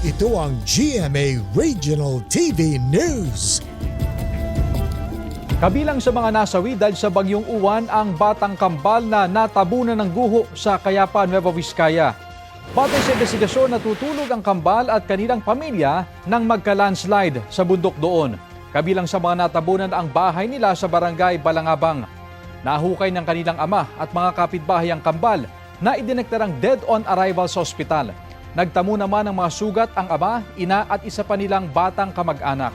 Ito ang GMA Regional TV News. Kabilang sa mga nasawi dahil sa bagyong uwan ang batang kambal na natabunan ng guho sa Kayapa, Nueva Vizcaya. Batay sa investigasyon, natutulog ang kambal at kanilang pamilya nang magka-landslide sa bundok doon. Kabilang sa mga natabunan ang bahay nila sa barangay Balangabang. Nahukay ng kanilang ama at mga kapitbahay ang kambal na idinektarang dead on arrival sa ospital. Nagtamo naman ng mga sugat ang ama, ina at isa pa nilang batang kamag-anak.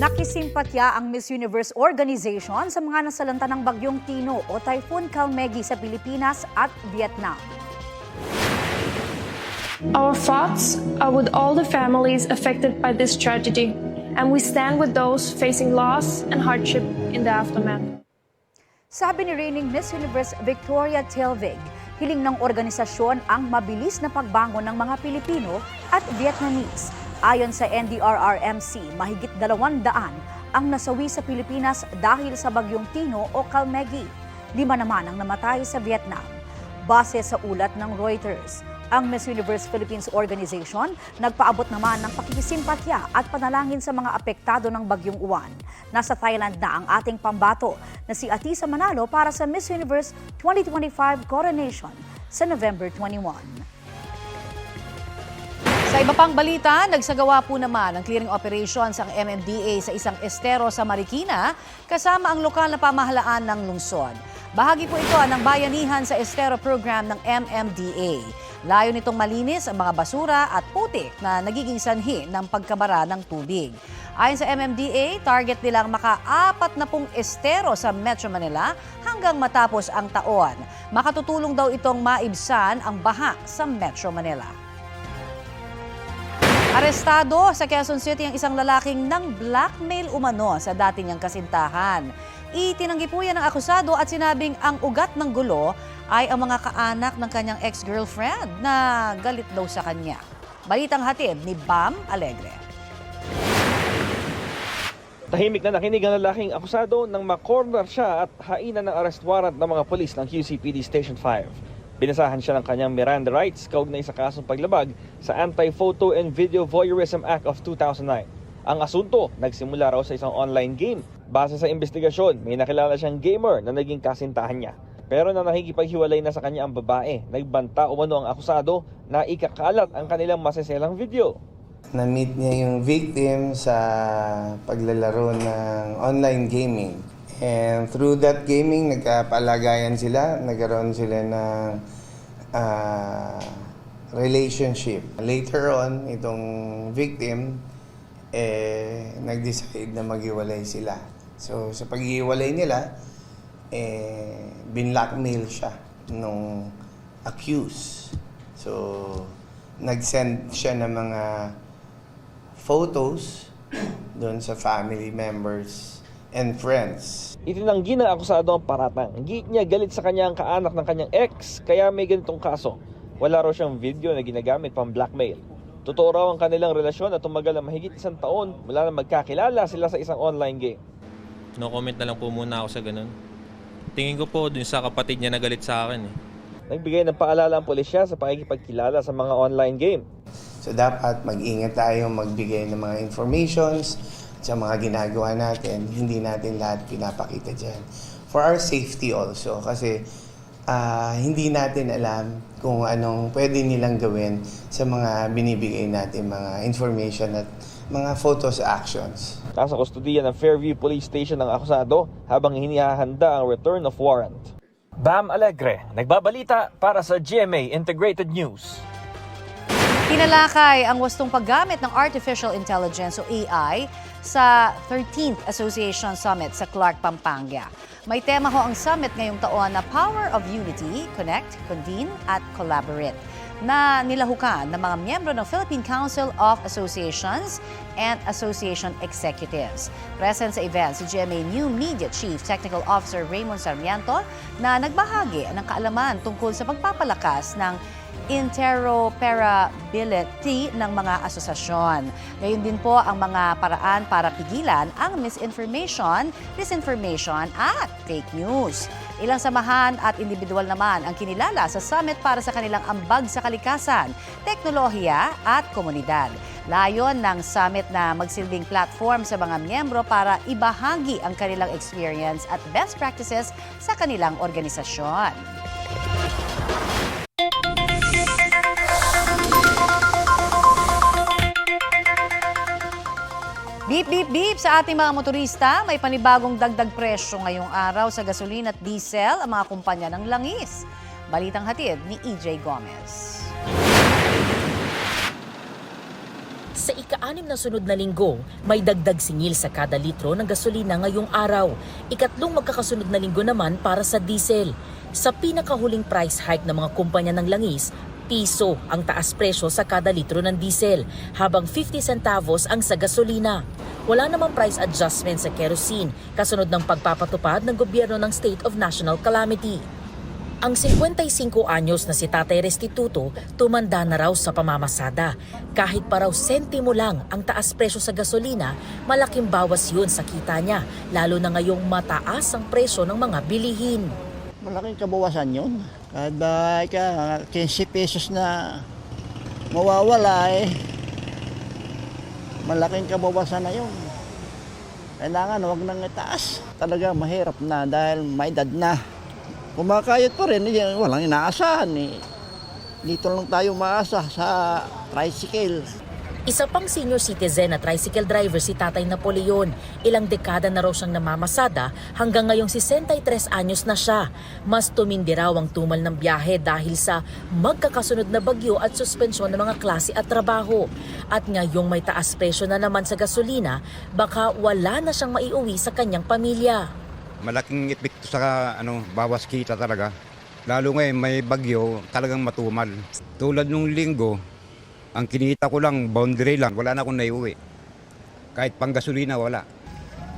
Nakisimpatya ang Miss Universe Organization sa mga nasalanta ng Bagyong Tino o Typhoon Kalmegi sa Pilipinas at Vietnam. Our thoughts are with all the families affected by this tragedy, and we stand with those facing loss and hardship in the aftermath. Sabi ni reigning Miss Universe Victoria Tilvig, hiling ng organisasyon ang mabilis na pagbangon ng mga Pilipino at Vietnamese. Ayon sa NDRRMC, mahigit dalawang daan ang nasawi sa Pilipinas dahil sa bagyong Tino o Kalmegi. Lima naman ang namatay sa Vietnam. Base sa ulat ng Reuters, ang Miss Universe Philippines Organization nagpaabot naman ng pakikisimpatya at panalangin sa mga apektado ng bagyong uwan. Nasa Thailand na ang ating pambato na si Atisa Manalo para sa Miss Universe 2025 coronation sa November 21. Sa iba pang balita, nagsagawa po naman ng clearing operations ang MMDA sa isang estero sa Marikina kasama ang lokal na pamahalaan ng lungsod. Bahagi po ito ng bayanihan sa estero program ng MMDA. Layo nitong malinis ang mga basura at putik na nagiging sanhi ng pagkabara ng tubig. Ayon sa MMDA, target nilang maka-apat na pong estero sa Metro Manila hanggang matapos ang taon. Makatutulong daw itong maibsan ang baha sa Metro Manila. Arestado sa Quezon City ang isang lalaking nang blackmail umano sa dati niyang kasintahan. Itinanggi po yan ng akusado at sinabing ang ugat ng gulo ay ang mga kaanak ng kanyang ex-girlfriend na galit daw sa kanya. Balitang hatid ni Bam Alegre. Tahimik na nakinig ang lalaking akusado nang makorner siya at hainan ng arrest warrant ng mga polis ng QCPD Station 5. Binasahan siya ng kanyang Miranda rights kaugnay sa kasong paglabag sa Anti-Photo and Video Voyeurism Act of 2009. Ang asunto, nagsimula raw sa isang online game. Base sa investigasyon, may nakilala siyang gamer na naging kasintahan niya. Pero na nakikipaghiwalay na sa kanya ang babae, nagbanta umano ang akusado na ikakalat ang kanilang maseselang video. Na-meet niya yung victim sa paglalaro ng online gaming. And through that gaming, nagkapalagayan sila, nagkaroon sila ng ah, relationship. Later on, itong victim, eh, nag-decide na maghiwalay sila. So, sa paghiwalay nila, eh, binlockmail siya nung accused. So, nag-send siya ng mga photos doon sa family members and friends. Itinanggi ng akusado ang paratang. Git niya galit sa kanya ang kaanak ng kanyang ex, kaya may ganitong kaso. Wala raw siyang video na ginagamit pang blackmail. Totoo raw ang kanilang relasyon at tumagal na mahigit isang taon mula na magkakilala sila sa isang online game. No comment na lang po muna ako sa ganun. Tingin ko po dun sa kapatid niya na galit sa akin eh. Nagbigay ng paalala ang pulisya sa pakikipagkilala sa mga online game. So dapat mag-ingat tayo magbigay ng mga informations sa mga ginagawa natin. Hindi natin lahat pinapakita dyan. For our safety also. Kasi ah, hindi natin alam kung anong pwede nilang gawin sa mga binibigay natin mga information at mga photos actions. Nasa kustudiya ng Fairview Police Station ang akusado habang hinihahanda ang return of warrant. Bam Alegre, nagbabalita para sa GMA Integrated News. Tinalakay ang wastong paggamit ng Artificial Intelligence o AI sa 13th Association Summit sa Clark, Pampanga. May tema ho ang summit ngayong taon na Power of Unity, Connect, Convene at Collaborate na nilahukan ng mga miyembro ng Philippine Council of Associations and Association Executives. Present sa event si GMA New Media Chief Technical Officer Raymond Sarmiento na nagbahagi ng kaalaman tungkol sa pagpapalakas ng interoperability ng mga asosasyon. Ngayon din po ang mga paraan para pigilan ang misinformation, disinformation at fake news. Ilang samahan at individual naman ang kinilala sa summit para sa kanilang ambag sa kalikasan, teknolohiya at komunidad. Layon ng summit na magsilbing platform sa mga miyembro para ibahagi ang kanilang experience at best practices sa kanilang organisasyon. Beep sa ating mga motorista. May panibagong dagdag presyo ngayong araw sa gasolina at diesel ang mga kumpanya ng langis. Balitang hatid ni EJ Gomez. Sa ika-anim na sunod na linggo, may dagdag singil sa kada litro ng gasolina ngayong araw. Ikatlong magkakasunod na linggo naman para sa diesel. Sa pinakahuling price hike ng mga kumpanya ng langis, piso ang taas presyo sa kada litro ng diesel, habang 50 centavos ang sa gasolina. Wala namang price adjustment sa kerosene, kasunod ng pagpapatupad ng gobyerno ng State of National Calamity. Ang 55 anyos na si Tatay Restituto tumanda na raw sa pamamasada. Kahit pa raw sentimo lang ang taas presyo sa gasolina, malaking bawas yun sa kita niya, lalo na ngayong mataas ang presyo ng mga bilihin. Malaking kabawasan yun. Kada ka, 15 pesos na mawawala eh. Malaking kabawasan na yun. Kailangan wag nang itaas. Talaga mahirap na dahil may edad na. Kumakayot pa rin, eh, walang inaasahan eh. Dito lang tayo maasa sa tricycle. Isa pang senior citizen na tricycle driver si Tatay Napoleon. Ilang dekada na raw siyang namamasada hanggang ngayong 63 anyos na siya. Mas tumindi raw ang tumal ng biyahe dahil sa magkakasunod na bagyo at suspensyon ng mga klase at trabaho. At ngayong may taas presyo na naman sa gasolina, baka wala na siyang maiuwi sa kanyang pamilya. malaking epekto sa ano, bawas kita talaga. Lalo ngayon may bagyo, talagang matumal. Tulad nung linggo, ang kinita ko lang, boundary lang, wala na akong naiuwi. Kahit pang gasolina, wala.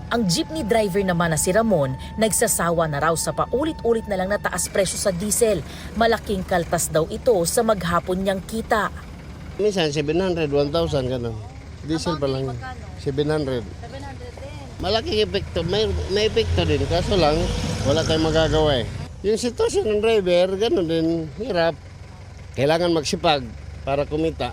Ang jeepney driver naman na si Ramon, nagsasawa na raw sa paulit-ulit na lang na taas presyo sa diesel. Malaking kaltas daw ito sa maghapon niyang kita. Minsan 700, 1,000 ganun. Diesel pa lang. 700. Malaking epekto. May, may epekto din. Kaso lang, wala tayong magagawa eh. Yung sitwasyon ng driver, ganun din. Hirap. Kailangan magsipag para kumita.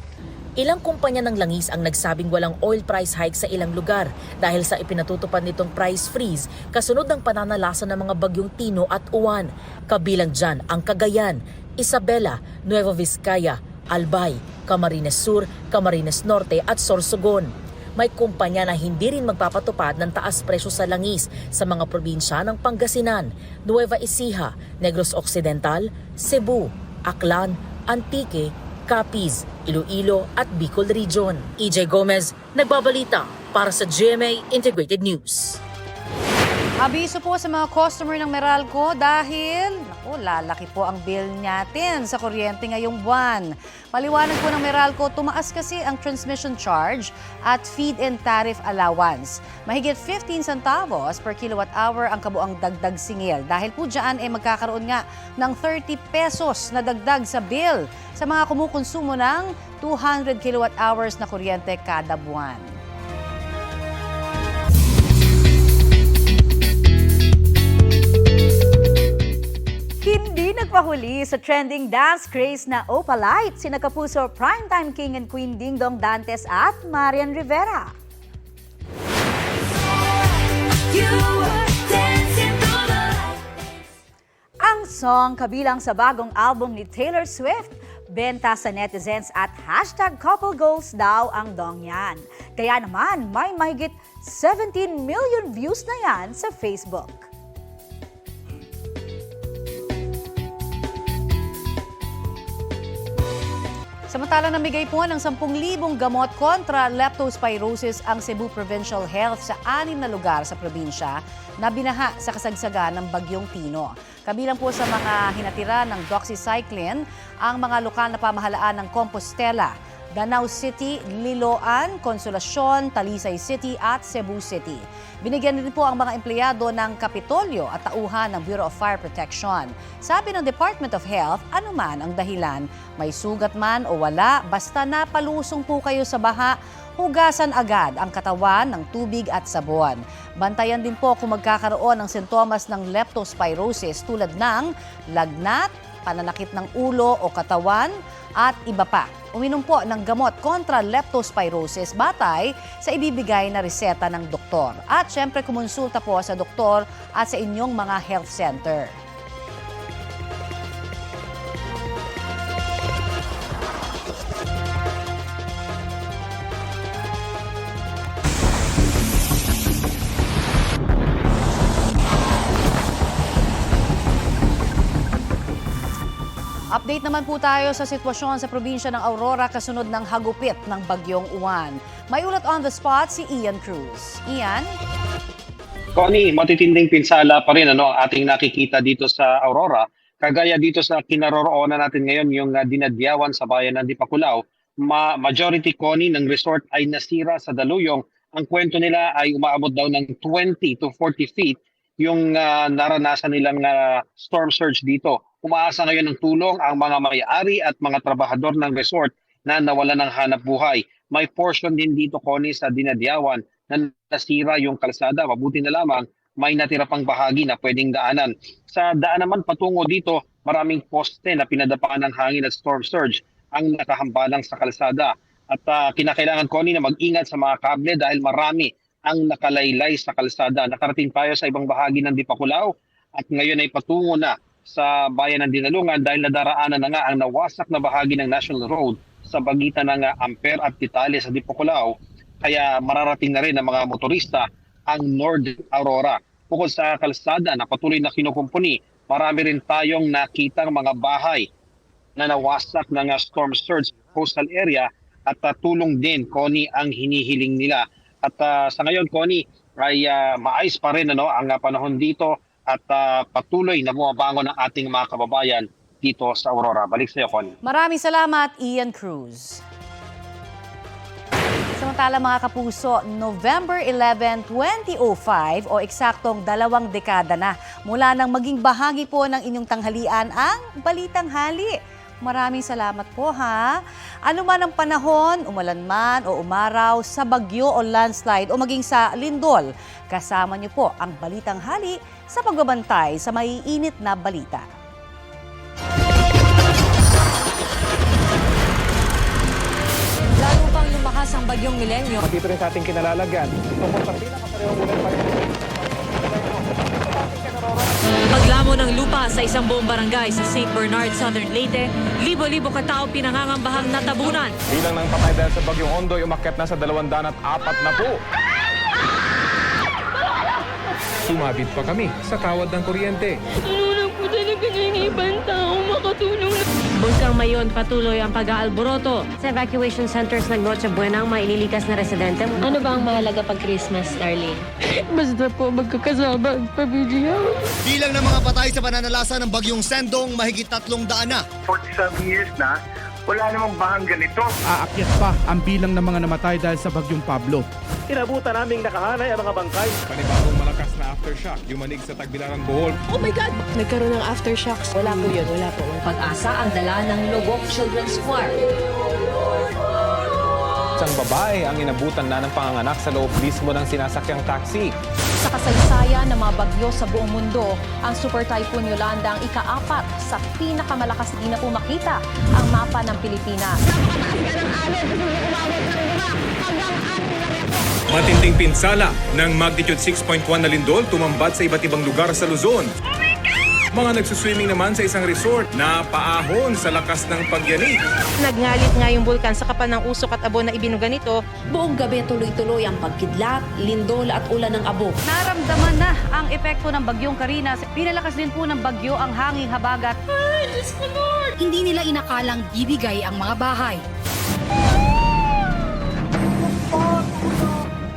Ilang kumpanya ng langis ang nagsabing walang oil price hike sa ilang lugar dahil sa ipinatutupad nitong price freeze kasunod ng pananalasa ng mga bagyong Tino at Uwan. Kabilang dyan ang Cagayan, Isabela, Nueva Vizcaya, Albay, Camarines Sur, Camarines Norte at Sorsogon. May kumpanya na hindi rin magpapatupad ng taas presyo sa langis sa mga probinsya ng Pangasinan, Nueva Ecija, Negros Occidental, Cebu, Aklan, Antique, Capiz, Iloilo at Bicol Region. EJ Gomez, nagbabalita para sa GMA Integrated News. Abiso po sa mga customer ng Meralco dahil naku, lalaki po ang bill natin sa kuryente ngayong buwan. Paliwanag po ng Meralco, tumaas kasi ang transmission charge at feed-in tariff allowance. Mahigit 15 centavos per kilowatt hour ang kabuang dagdag singil. Dahil po dyan ay magkakaroon nga ng 30 pesos na dagdag sa bill sa mga kumukonsumo ng 200 kilowatt hours na kuryente kada buwan. Hindi nagpahuli sa trending dance craze na Opalite, sina Kapuso Primetime King and Queen Ding Dong Dantes at Marian Rivera. Ang song kabilang sa bagong album ni Taylor Swift, benta sa netizens at hashtag couple goals daw ang dong yan. Kaya naman, may mahigit 17 million views na yan sa Facebook. Samantalang namigay po ng 10,000 gamot kontra leptospirosis ang Cebu Provincial Health sa anim na lugar sa probinsya na binaha sa kasagsagan ng Bagyong Tino. Kabilang po sa mga hinatira ng doxycycline ang mga lokal na pamahalaan ng Compostela, Danau City, Liloan, Consolacion, Talisay City at Cebu City. Binigyan din po ang mga empleyado ng Kapitolyo at tauhan ng Bureau of Fire Protection. Sabi ng Department of Health, anuman ang dahilan, may sugat man o wala, basta napalusong po kayo sa baha, hugasan agad ang katawan ng tubig at sabon. Bantayan din po kung magkakaroon ng sintomas ng leptospirosis tulad ng lagnat, pananakit ng ulo o katawan at iba pa. Uminom po ng gamot kontra leptospirosis batay sa ibibigay na reseta ng doktor. At syempre kumonsulta po sa doktor at sa inyong mga health center. Update naman po tayo sa sitwasyon sa probinsya ng Aurora kasunod ng hagupit ng Bagyong Uwan. May ulat on the spot si Ian Cruz. Ian? Connie, matitinding pinsala pa rin ano, ating nakikita dito sa Aurora. Kagaya dito sa kinaroroonan natin ngayon, yung uh, dinadyawan sa bayan ng Dipakulaw, ma- majority Connie ng resort ay nasira sa daluyong. Ang kwento nila ay umaabot daw ng 20 to 40 feet yung uh, naranasan nilang uh, storm surge dito. Umaasa ngayon ng tulong ang mga may-ari at mga trabahador ng resort na nawala ng hanap buhay. May portion din dito, Connie, sa dinadyawan na nasira yung kalsada. Mabuti na lamang may natira pang bahagi na pwedeng daanan. Sa daan naman patungo dito, maraming poste na pinadapaan ng hangin at storm surge ang nakahambalang sa kalsada. At uh, kinakailangan, Connie, na mag-ingat sa mga kable dahil marami ang nakalaylay sa kalsada. Nakarating tayo sa ibang bahagi ng Dipakulaw at ngayon ay patungo na sa bayan ng Dinalungan dahil nadaraanan na nga ang nawasak na bahagi ng National Road sa pagitan ng uh, Ampere at Titali sa Dipakulaw. Kaya mararating na rin ng mga motorista ang Northern Aurora. Bukod sa kalsada na patuloy na kinukumpuni, marami rin tayong nakitang mga bahay na nawasak ng uh, storm surge coastal area at uh, tulong din, Connie, ang hinihiling nila. At uh, sa ngayon, Connie, ay uh, maayos pa rin ano, ang uh, panahon dito at uh, patuloy na bumabangon ang ating mga kababayan dito sa Aurora. Balik sa iyo, Connie. Maraming salamat, Ian Cruz. Samantala mga kapuso, November 11, 2005 o eksaktong dalawang dekada na mula nang maging bahagi po ng inyong tanghalian ang Balitang Hali. Maraming salamat po ha. Ano man ang panahon, umulan man o umaraw, sa bagyo o landslide o maging sa lindol, kasama niyo po ang Balitang Hali sa pagbabantay sa maiinit na balita. Lalo pang lumakas ang bagyong milenyo. Dito rin sa ating kinalalagyan. Tungkol sa pinakaparehong ulan pa rin. Paglamo ng lupa sa isang buong barangay sa St. Bernard, Southern Leyte, libo-libo katao pinangangambahang natabunan. Bilang ng patay dahil sa bagyong Ondoy, umakyat na sa 204 na po. Sumabit pa kami sa tawad ng kuryente. Tulungan po talaga ng ibang tao makatulong. Bulkang Mayon patuloy ang pag-aalboroto. Sa evacuation centers ng Noche Buena ang mga ililikas na residente. Ano ba ang mahalaga pag Christmas, Darlene? Basta po magkakasama ang pamilya. Bilang ng mga patay sa pananalasa ng bagyong Sendong, mahigit tatlong daan na. 47 years na, wala namang bahang ganito. Aakyat pa ang bilang ng mga namatay dahil sa bagyong Pablo. Inabutan naming nakahanay ang mga bangkay. Panibagong malakas na aftershock, yumanig sa tagbilang Bohol. Oh my God! Nagkaroon ng aftershocks. Wala po yun, wala po. Pag-asa ang dala ng Lubok Children's Choir. Isang babae ang inabutan na ng panganganak sa loob mismo ng sinasakyang taxi. Sa kasaysayan ng mga bagyo sa buong mundo, ang Super Typhoon Yolanda ang ikaapat sa pinakamalakas di na po makita ang mapa ng Pilipinas. Matinding pinsala ng magnitude 6.1 na lindol tumambad sa iba't ibang lugar sa Luzon. Mga nagsuswimming naman sa isang resort na paahon sa lakas ng pagyanig. Nagngalit nga yung bulkan sa kapal ng usok at abo na ibinuga nito. Buong gabi tuloy-tuloy ang pagkidlat, lindol at ulan ng abo. Naramdaman na ang epekto ng bagyong Karina. Pinalakas din po ng bagyo ang hanging habagat. Hindi nila inakalang bibigay ang mga bahay.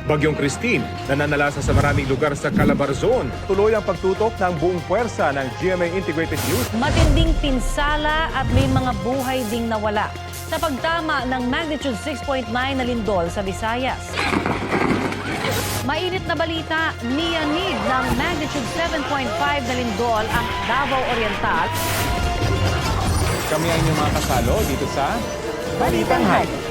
Bagyong Christine, nananalasa sa maraming lugar sa Calabarzon. Tuloy ang pagtutok ng buong puwersa ng GMA Integrated News. Matinding pinsala at may mga buhay ding nawala sa pagtama ng magnitude 6.9 na lindol sa Visayas. Mainit na balita, niyanig ng magnitude 7.5 na lindol ang Davao Oriental. Kami ang inyong mga kasalo dito sa Balitang Hali.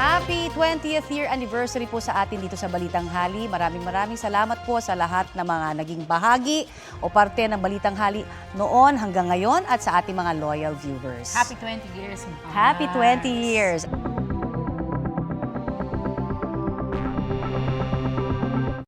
Happy 20th year anniversary po sa atin dito sa Balitang Hali. Maraming maraming salamat po sa lahat ng mga naging bahagi o parte ng Balitang Hali noon hanggang ngayon at sa ating mga loyal viewers. Happy 20 years. Happy 20 years!